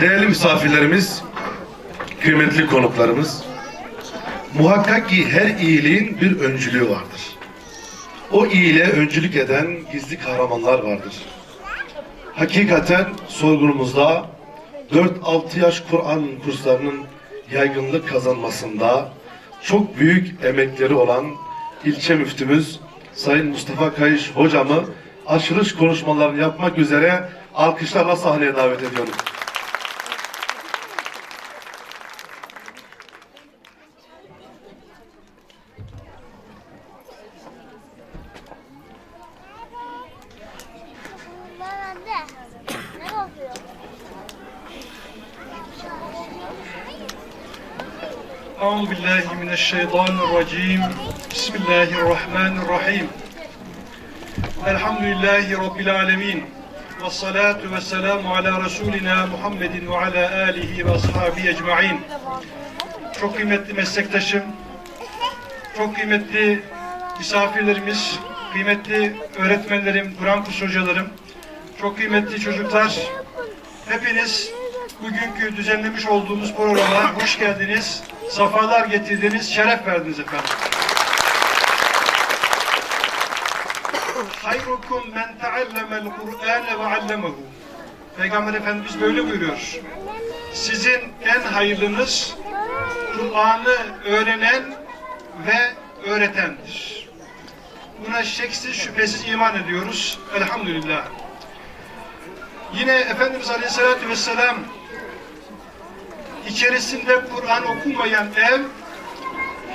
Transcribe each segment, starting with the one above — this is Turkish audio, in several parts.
Değerli misafirlerimiz, kıymetli konuklarımız, muhakkak ki her iyiliğin bir öncülüğü vardır. O iyiliğe öncülük eden gizli kahramanlar vardır. Hakikaten sorgunumuzda 4-6 yaş Kur'an kurslarının yaygınlık kazanmasında çok büyük emekleri olan ilçe müftümüz Sayın Mustafa Kayış hocamı açılış konuşmalarını yapmak üzere alkışlarla sahneye davet ediyorum. Euzu billahi mineşşeytanirracim. Bismillahirrahmanirrahim. Elhamdülillahi rabbil alamin. Ve salatu ve selamu ala Resulina Muhammedin ve ala alihi ve ashabi ecmaîn. Çok kıymetli meslektaşım, çok kıymetli misafirlerimiz, kıymetli öğretmenlerim, Kur'an kursu hocalarım, çok kıymetli çocuklar, hepiniz bugünkü düzenlemiş olduğumuz programa hoş geldiniz, safalar getirdiniz, şeref verdiniz efendim. Hayrukum men teallemel Kur'ane ve allemehu. Peygamber Efendimiz böyle buyuruyor. Sizin en hayırlınız Kur'an'ı öğrenen ve öğretendir. Buna şeksiz şüphesiz iman ediyoruz. Elhamdülillah. Yine Efendimiz Aleyhisselatü Vesselam içerisinde Kur'an okunmayan ev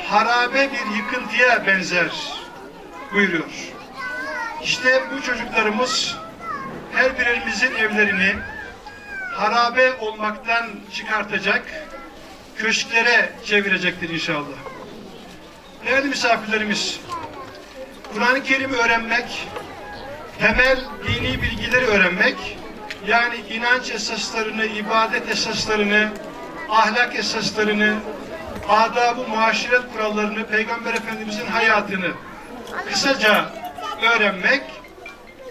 harabe bir yıkıntıya benzer buyuruyor. İşte bu çocuklarımız her birimizin evlerini harabe olmaktan çıkartacak, köşklere çevirecektir inşallah. Değerli misafirlerimiz, Kur'an-ı Kerim'i öğrenmek, temel dini bilgileri öğrenmek, yani inanç esaslarını, ibadet esaslarını, ahlak esaslarını, adab-ı muaşeret kurallarını, Peygamber Efendimizin hayatını kısaca öğrenmek,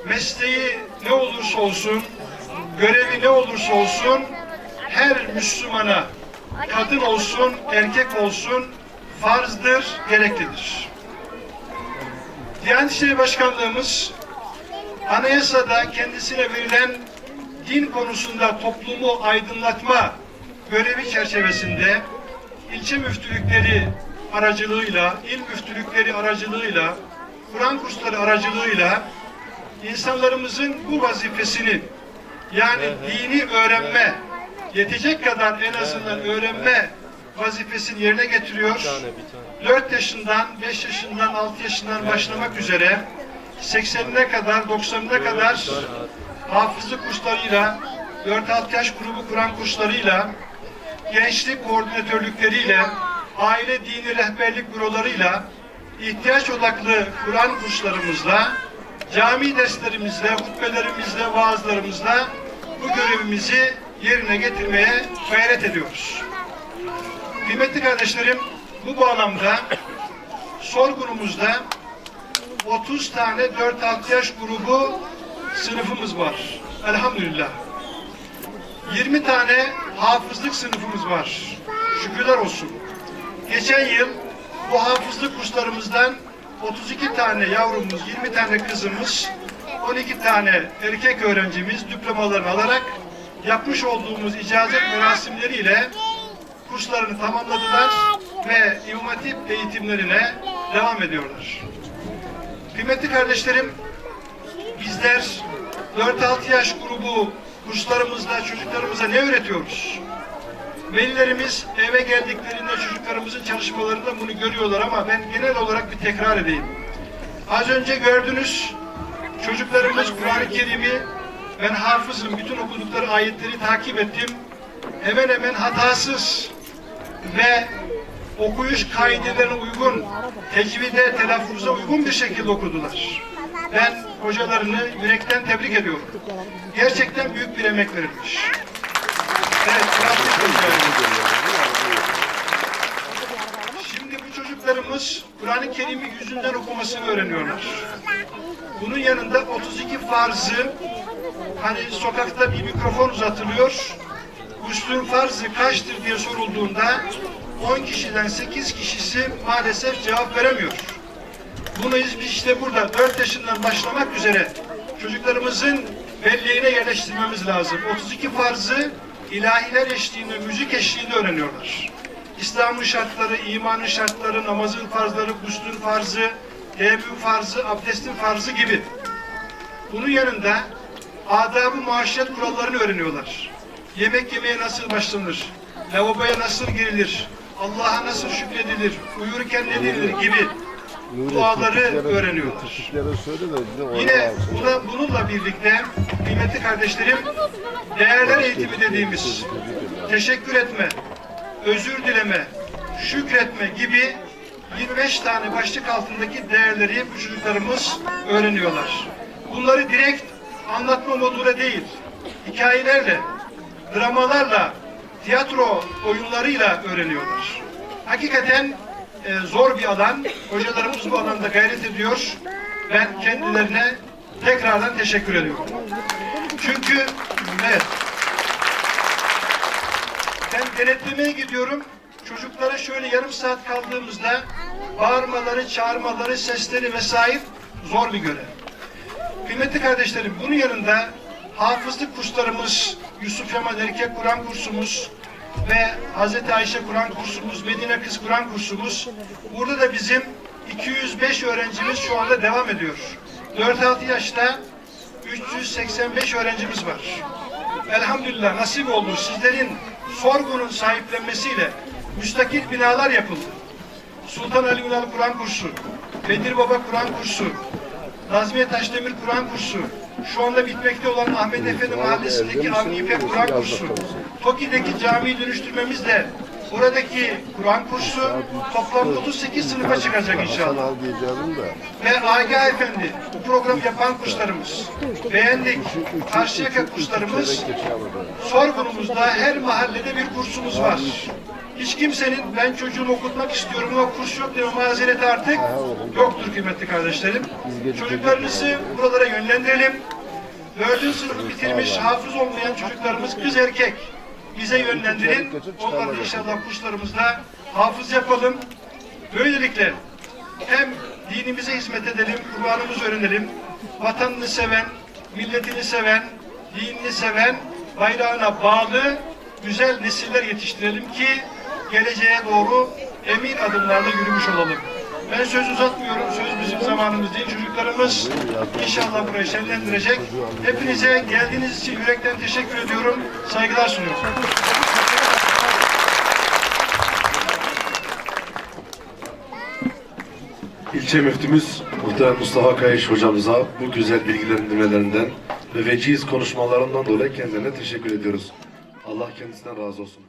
mesleği ne olursa olsun, görevi ne olursa olsun, her Müslümana, kadın olsun, erkek olsun, farzdır, gereklidir. Diyanet İşleri Başkanlığımız anayasada kendisine verilen din konusunda toplumu aydınlatma görevi çerçevesinde ilçe müftülükleri aracılığıyla, il müftülükleri aracılığıyla, Kur'an kursları aracılığıyla insanlarımızın bu vazifesini yani dini öğrenme, yetecek kadar en azından öğrenme vazifesini yerine getiriyor. 4 yaşından, 5 yaşından, 6 yaşından başlamak üzere 80'ine kadar, 90'ına kadar hafızlık kurslarıyla, 4-6 yaş grubu Kur'an kurslarıyla, gençlik koordinatörlükleriyle, aile dini rehberlik bürolarıyla, ihtiyaç odaklı Kur'an kurslarımızla, cami derslerimizle, hutbelerimizle, vaazlarımızla bu görevimizi yerine getirmeye gayret ediyoruz. Kıymetli kardeşlerim, bu bağlamda sorgunumuzda 30 tane 4-6 yaş grubu sınıfımız var. Elhamdülillah. 20 tane hafızlık sınıfımız var. Şükürler olsun. Geçen yıl bu hafızlık kurslarımızdan 32 tane yavrumuz, 20 tane kızımız, 12 tane erkek öğrencimiz diplomalarını alarak yapmış olduğumuz icazet merasimleriyle kurslarını tamamladılar ve İmam Hatip eğitimlerine devam ediyorlar. Kıymetli kardeşlerim, bizler 4-6 yaş grubu kurslarımızda çocuklarımıza ne öğretiyoruz? Velilerimiz eve geldiklerinde çocuklarımızın çalışmalarında bunu görüyorlar ama ben genel olarak bir tekrar edeyim. Az önce gördünüz çocuklarımız Kur'an-ı Kerim'i ben hafızım bütün okudukları ayetleri takip ettim. Hemen hemen hatasız ve okuyuş kaidelerine uygun, tecvide, telaffuza uygun bir şekilde okudular. Ben hocalarını yürekten tebrik ediyorum. Gerçekten büyük bir emek verilmiş. Evet, Şimdi bu çocuklarımız Kur'an-ı Kerim'i yüzünden okumasını öğreniyorlar. Bunun yanında 32 farzı hani sokakta bir mikrofon uzatılıyor. Guslün farzı kaçtır diye sorulduğunda 10 kişiden 8 kişisi maalesef cevap veremiyor. Bunu biz işte burada 4 yaşından başlamak üzere çocuklarımızın belleğine yerleştirmemiz lazım. 32 farzı ilahiler eşliğinde, müzik eşliğinde öğreniyorlar. İslam'ın şartları, imanın şartları, namazın farzları, guslün farzı, teyemmüm farzı, abdestin farzı gibi. Bunun yanında adab-ı muaşeret kurallarını öğreniyorlar. Yemek yemeye nasıl başlanır, lavaboya nasıl girilir, Allah'a nasıl şükredilir, uyurken ne denilir gibi duaları orada Yine buna, bununla birlikte kıymetli kardeşlerim değerler eğitimi dediğimiz teşekkür etme, özür dileme, şükretme gibi 25 tane başlık altındaki değerleri bu çocuklarımız öğreniyorlar. Bunları direkt anlatma moduyla değil, hikayelerle, dramalarla, tiyatro oyunlarıyla öğreniyorlar. Hakikaten e, zor bir alan. Hocalarımız bu alanda gayret ediyor. Ben kendilerine tekrardan teşekkür ediyorum. Çünkü evet, ben denetlemeye gidiyorum. Çocuklara şöyle yarım saat kaldığımızda bağırmaları, çağırmaları, sesleri vesaire zor bir görev. Kıymetli kardeşlerim bunun yanında hafızlık kurslarımız, Yusuf Kemal Erkek Kur'an kursumuz ve Hazreti Ayşe Kur'an kursumuz, Medine Kız Kur'an kursumuz. Burada da bizim 205 öğrencimiz şu anda devam ediyor. 4-6 yaşta 385 öğrencimiz var. Elhamdülillah nasip oldu. Sizlerin sorgunun sahiplenmesiyle müstakil binalar yapıldı. Sultan Ali Ünal Kur'an kursu, Bedir Baba Kur'an kursu, Nazmiye Taşdemir Kur'an kursu, şu anda bitmekte olan Ahmet Efendi Mahallesi'ndeki Avni İpek Kur'an kursu, Toki'deki camiyi dönüştürmemizle buradaki Kur'an kursu toplam 38 sınıfa çıkacak inşallah ve Agah Efendi bu program yapan kurslarımız beğendik. Karşıyaka kurslarımız sorgunumuzda her mahallede bir kursumuz var. Hiç kimsenin ben çocuğumu okutmak istiyorum ama kurs yok deme mazereti artık yoktur kıymetli kardeşlerim. Çocuklarınızı buralara yönlendirelim. Dördüncü sınıfı bitirmiş hafız olmayan çocuklarımız kız erkek bize yönlendirin. Onları inşallah kurslarımızda hafız yapalım. Böylelikle hem dinimize hizmet edelim, Kur'an'ımızı öğrenelim, vatanını seven, milletini seven, dinini seven, bayrağına bağlı güzel nesiller yetiştirelim ki geleceğe doğru emin adımlarla yürümüş olalım. Ben söz uzatmıyorum, söz bizim zamanımız değil. Çocuklarımız inşallah burayı şenlendirecek. Hepinize geldiğiniz için yürekten teşekkür ediyorum, saygılar sunuyorum. İlçe müftümüz Muhterem Mustafa Kayış hocamıza bu güzel bilgilendirmelerinden ve veciz konuşmalarından dolayı kendilerine teşekkür ediyoruz. Allah kendisinden razı olsun.